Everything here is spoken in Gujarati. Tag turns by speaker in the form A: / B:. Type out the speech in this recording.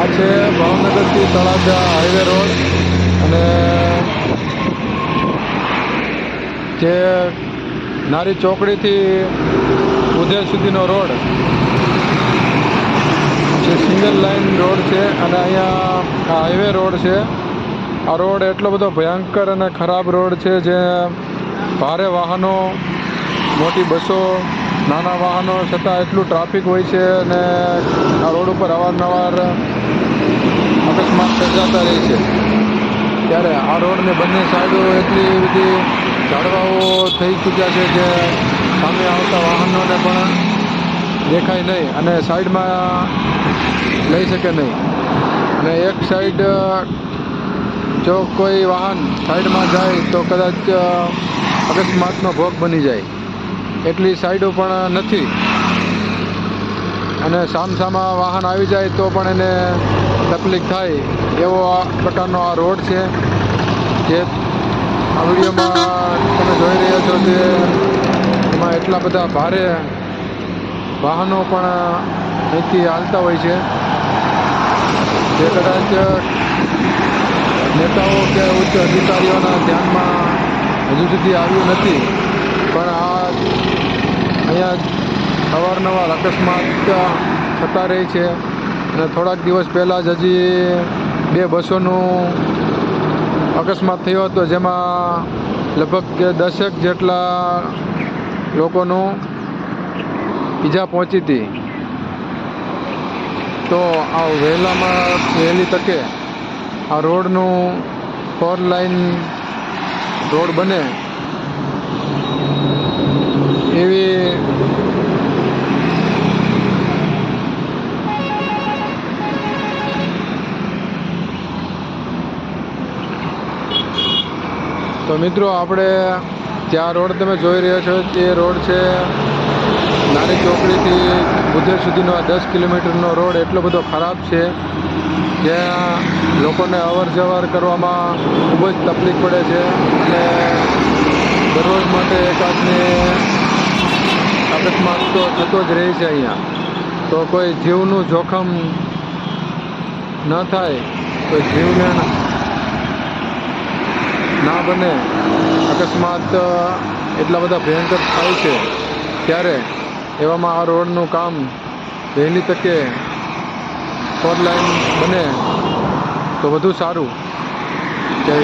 A: આ છે ભાવનગરથી તળાજા હાઈવે રોડ. અને જે નારી ચોકડીથી ઉધેર સુધીનો રોડ. જે સિંગલ લાઇન રોડ છે અને અહીંયા હાઈવે રોડ છે. આ રોડ એટલો બધો ભયંકર અને ખરાબ રોડ છે જે ભારે વાહનો, મોટી બસો નાના વાહનો છતાં એટલું ટ્રાફિક હોય છે અને આ રોડ ઉપર અવારનવાર અકસ્માત સર્જાતા રહે છે. ત્યારે આ રોડની બંને સાઈડો એટલી બધી ઝાડવાઓ થઈ ચૂક્યા છે કે સામે આવતા વાહનોને પણ દેખાય નહીં અને સાઈડમાં લઈ શકે નહીં. અને એક સાઈડ, જો કોઈ વાહન સાઈડમાં જાય તો કદાચ અકસ્માતનો ભોગ બની જાય. એટલી સાઈડો પણ નથી. અને સામસામા વાહન આવી જાય તો પણ એને તકલીફ થાય. એવો આ પ્રકારનો આ રોડ છે. જે આ વિડીયોમાં તમે જોઈ રહ્યા છો તે એમાં એટલા બધા ભારે વાહનો પણ અહીંથી હાલતા હોય છે. જે કદાચ નેતાઓ કે ઉચ્ચ અધિકારીઓના ધ્યાનમાં હજુ સુધી આવ્યું નથી. અવારનવાર અકસ્માત થતા રહે છે. અને થોડાક દિવસ પહેલાં જ હજી બે બસોનું અકસ્માત થયો હતો, જેમાં લગભગ દસેક જેટલા લોકોનું ઈજા પહોંચી હતી. તો આ વહેલામાં વહેલી તકે આ રોડનું ફોર લાઈન રોડ બને એવી તો મિત્રો આપણે જ્યાં રોડ તમે જોઈ રહ્યા છો તે રોડ છે, નાની ચોકડીથી બુધેર સુધીનો આ દસ કિલોમીટરનો રોડ એટલો બધો ખરાબ છે, જ્યાં લોકોને અવર જવર કરવામાં ખૂબ જ તકલીફ પડે છે, અને દરરોજ માટે એકાદને અકસ્માત તો થતો જ રહે છે અહીંયા. તો કોઈ જીવનું જોખમ ન થાય, તો જીવને ના બને, અકસ્માત એટલા બધા ભયંકર થાય છે, ત્યારે એવામાં આ રોડનું કામ વહેલી તકે ફોર લાઈન બને તો વધુ સારું. જય